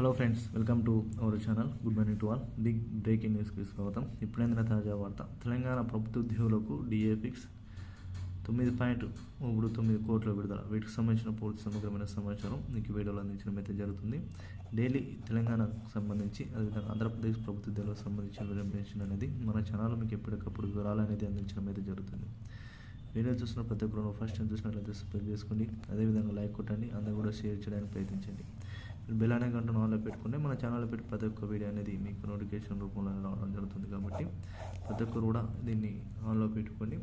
Hello friends welcome to our channel good morning to all big breaking న్యూస్కి స్వాగతం. ఇప్పుడైన తాజా వార్త. తెలంగాణ ప్రభుత్వ ఉద్యోగులకు డిఏ ఫిక్స్ తొమ్మిది పాయింట్ మూడు తొమ్మిది కోట్ల విడుదల. వీటికి సంబంధించిన పూర్తి సమగ్రమైన సమాచారం మీకు వీడియోలో అందించడం అయితే జరుగుతుంది. డైలీ తెలంగాణకు సంబంధించి అదేవిధంగా ఆంధ్రప్రదేశ్ ప్రభుత్వ ఉద్యోగులకు సంబంధించిన పెన్షన్ అనేది మన ఛానల్ మీకు ఎప్పటికప్పుడు వివరాలు అనేది అందించడం అయితే జరుగుతుంది. వీడియో చూసిన ప్రతి ఒక్కరు ఫస్ట్ టైం చూసినట్లయితే సబ్స్క్రైబ్ చేసుకోండి. అదేవిధంగా లైక్ కొట్టండి. అందరూ కూడా షేర్ చేయడానికి ప్రయత్నించండి. బెల్ అనే గంట ఆన్లో పెట్టుకుంటే మన ఛానల్లో పెట్టి ప్రతి ఒక్క వీడియో అనేది మీకు నోటిఫికేషన్ రూపంలో రావడం జరుగుతుంది కాబట్టి ప్రతి ఒక్కరు కూడా దీన్ని ఆన్లో పెట్టుకొని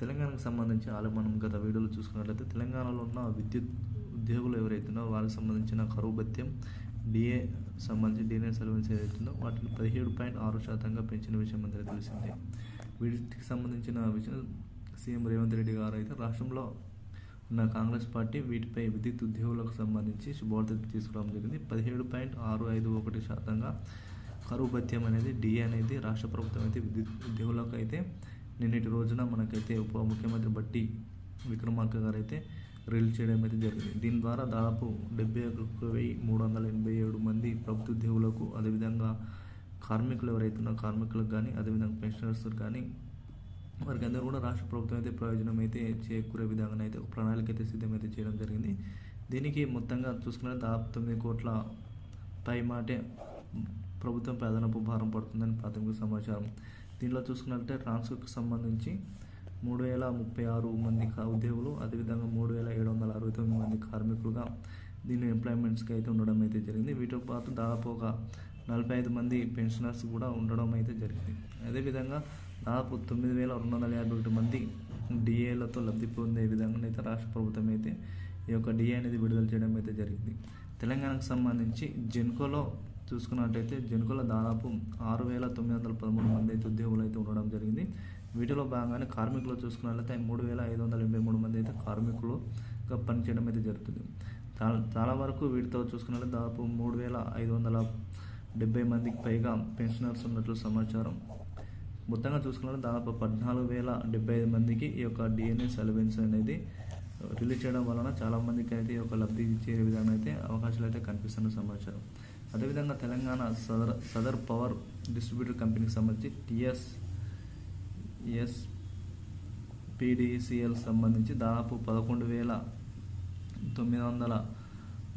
తెలంగాణకు సంబంధించి వాళ్ళు మనం గత వీడియోలు చూసుకున్నట్లయితే తెలంగాణలో ఉన్న విద్యుత్ ఉద్యోగులు ఎవరైతే ఉన్నారో వారికి సంబంధించిన కరువు భత్యం డిఏ సంబంధించి డిఎన్ఏ సర్వీస్ ఏదైతుందో వాటిని పదిహేడు పాయింట్ ఆరు శాతంగా పెంచిన విషయం అందరికీ తెలిసిందే. వీటికి సంబంధించిన విషయం సీఎం రేవంత్ రెడ్డి గారు అయితే రాష్ట్రంలో ఉన్న కాంగ్రెస్ పార్టీ వీటిపై విద్యుత్ ఉద్యోగులకు సంబంధించి శుభవార్త తీసుకురావడం జరిగింది. పదిహేడు పాయింట్ ఆరు ఐదు ఒకటి శాతంగా కరువు భత్యం అనేది డిఏ అనేది రాష్ట్ర ప్రభుత్వం అయితే విద్యుత్ ఉద్యోగులకు అయితే నిన్నటి రోజున మనకైతే ఉప ముఖ్యమంత్రి బట్టి విక్రమార్క గారు అయితే రిలీజ్ చేయడం అయితే జరిగింది. దీని ద్వారా దాదాపు డెబ్బై ఒక వెయ్యి మూడు వందల ఎనభై ఏడు మంది ప్రభుత్వ ఉద్యోగులకు అదేవిధంగా కార్మికులు ఎవరైతే ఉన్న కార్మికులకు కానీ అదేవిధంగా పెన్షనర్స్ కానీ వారికి అందరూ కూడా రాష్ట్ర ప్రభుత్వం అయితే ప్రయోజనం అయితే చేకూరే విధంగా అయితే ఒక ప్రణాళిక అయితే సిద్ధమైతే చేయడం జరిగింది. దీనికి మొత్తంగా చూసుకున్న దాదాపు తొమ్మిది కోట్ల పై మాటే ప్రభుత్వం అదనపు భారం పడుతుందని ప్రాథమిక సమాచారం. దీనిలో చూసుకున్నట్లయితే ట్రాన్స్ఫర్కి సంబంధించి మూడు వేల ముప్పై ఆరు మంది ఉద్యోగులు అదేవిధంగా మూడు వేల ఏడు వందల అరవై తొమ్మిది మంది కార్మికులుగా దీని ఎంప్లాయ్మెంట్స్కి అయితే ఉండడం అయితే జరిగింది. వీటితో పాటు దాదాపు ఒక నలభై ఐదు మంది పెన్షనర్స్ కూడా ఉండడం అయితే జరిగింది. అదేవిధంగా దాదాపు తొమ్మిది వేల రెండు వందల యాభై ఒకటి మంది డిఏలతో లబ్ధి పొందే విధంగా అయితే రాష్ట్ర ప్రభుత్వం అయితే ఈ యొక్క డిఏ అనేది విడుదల చేయడం అయితే జరిగింది. తెలంగాణకు సంబంధించి జెన్కోలో చూసుకున్నట్టయితే జెన్కోలో దాదాపు ఆరు వేల తొమ్మిది వందల పదమూడు మంది అయితే ఉద్యోగులు అయితే ఉండడం జరిగింది. వీటిలో భాగంగానే కార్మికులు చూసుకున్నట్లయితే మూడు వేల ఐదు వందల ఎనభై మూడు మంది అయితే కార్మికులుగా పనిచేయడం అయితే జరుగుతుంది. చాలా చాలా వరకు వీటితో చూసుకున్నట్లయితే దాదాపు మూడు వేల ఐదు వందల డెబ్బై మందికి పైగా పెన్షనర్స్ ఉన్నట్లు సమాచారం మొత్తంగా చూసుకున్నట్లయితే దాదాపు పద్నాలుగు వేల డెబ్బై ఐదు మందికి ఈ యొక్క డిఎన్ఏ అలవెన్స్ అనేది రిలీజ్ చేయడం వలన చాలా మందికి అయితే ఈ యొక్క లబ్ధి చేరే విధంగా అయితే అవకాశాలు అయితే కనిపిస్తున్న సమాచారం. అదేవిధంగా Telangana southern southern power distributor కంపెనీకి సంబంధించి టిఎస్ ఎస్ పీడీసీఎల్ సంబంధించి దాదాపు పదకొండు వేల తొమ్మిది వందల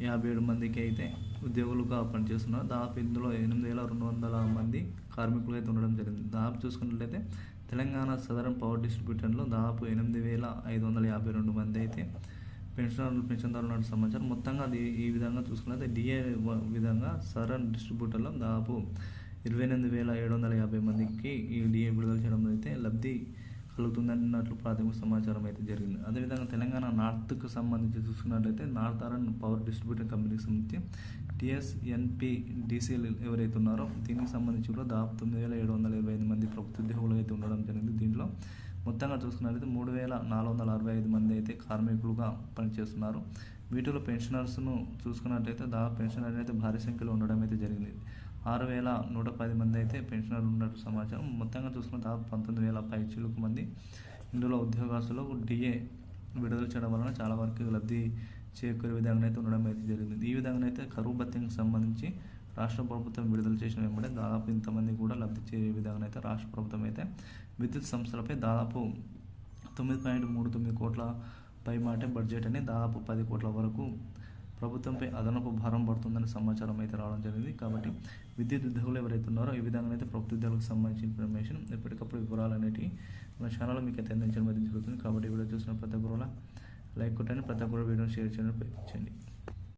యాభై ఏడు మందికి అయితే ఉద్యోగులుగా పనిచేస్తున్నారు. దాదాపు ఇందులో ఎనిమిది వేల రెండు వందల మంది కార్మికులు అయితే ఉండడం జరిగింది. దాదాపు చూసుకున్నట్లయితే తెలంగాణ సదరన్ పవర్ డిస్ట్రిబ్యూటర్లో దాదాపు ఎనిమిది వేల ఐదు వందల యాభై రెండు మంది అయితే పెన్షనర్లు పెన్షన్దారులు సమాచారం మొత్తంగా అది ఈ విధంగా చూసుకున్నట్లయితే డిఏ విధంగా సదరన్ డిస్ట్రిబ్యూటర్లో దాదాపు ఇరవై ఎనిమిది వేల ఏడు వందల యాభై మందికి ఈ డిఏ విడుదల చేయడం అయితే లబ్ధి కలుగుతుందన్నట్లు ప్రాథమిక సమాచారం అయితే జరిగింది. అదేవిధంగా తెలంగాణ నార్త్కు సంబంధించి చూసుకున్నట్లయితే నార్త్ అరన్ పవర్ డిస్ట్రిబ్యూటర్ కంపెనీకి సంబంధించి టిఎస్ఎన్పి డీసీఎల్ ఎవరైతే ఉన్నారో దీనికి సంబంధించి కూడా దాదాపు తొమ్మిది వేల ఏడు వందల ఇరవై ఐదు మంది ప్రభుత్వ ఉద్యోగులు అయితే ఉండడం జరిగింది. దీంట్లో మొత్తంగా చూసుకున్నట్లయితే మూడు వేల నాలుగు వందల అరవై ఐదు మంది అయితే కార్మికులుగా పనిచేస్తున్నారు. వీటిలో పెన్షనర్స్ను చూసుకున్నట్లయితే దాదాపు పెన్షనర్ అయితే భారీ సంఖ్యలో ఉండడం అయితే జరిగింది. ఆరు వేల నూట పది మంది అయితే పెన్షనర్లు ఉన్నట్టు సమాచారం. మొత్తంగా చూసుకున్న దాదాపు పంతొమ్మిది వేల పై చిలుకు మంది ఇందులో ఉద్యోగస్తులు డిఏ విడుదల చేయడం వలన చాలా వరకు లబ్ధి చేకూరే విధంగా అయితే ఉండడం అయితే జరిగింది. ఈ విధంగా అయితే కరువు భత్యంకి సంబంధించి రాష్ట్ర ప్రభుత్వం విడుదల చేసిన వెంబడే దాదాపు ఇంతమంది కూడా లబ్ధి చేరే విధంగా అయితే రాష్ట్ర ప్రభుత్వం అయితే విద్యుత్ సంస్థలపై దాదాపు తొమ్మిది పాయింట్ మూడు తొమ్మిది కోట్ల పై మాటే బడ్జెట్ అని దాదాపు పది కోట్ల వరకు ప్రభుత్వంపై అదనపు భారం పడుతుందని సమాచారం అయితే రావడం జరిగింది. కాబట్టి విద్యుత్ ఉద్యోగులు ఎవరైతే ఉన్నారో ఈ విధంగా అయితే ప్రభుత్వ ఉద్యోగులకు సంబంధించిన ఇన్ఫర్మేషన్ ఎప్పటికప్పుడు వివరాలు అనేవి మన ఛానల్లో మీకు అయితే అందించడం అయితే జరుగుతుంది. కాబట్టి వీడియో చూసిన ప్రతి ఒక్కరు లైక్ కొట్టండి ప్రతి ఒక్కరు వీడియోని షేర్ చేయడం ప్రయత్నించండి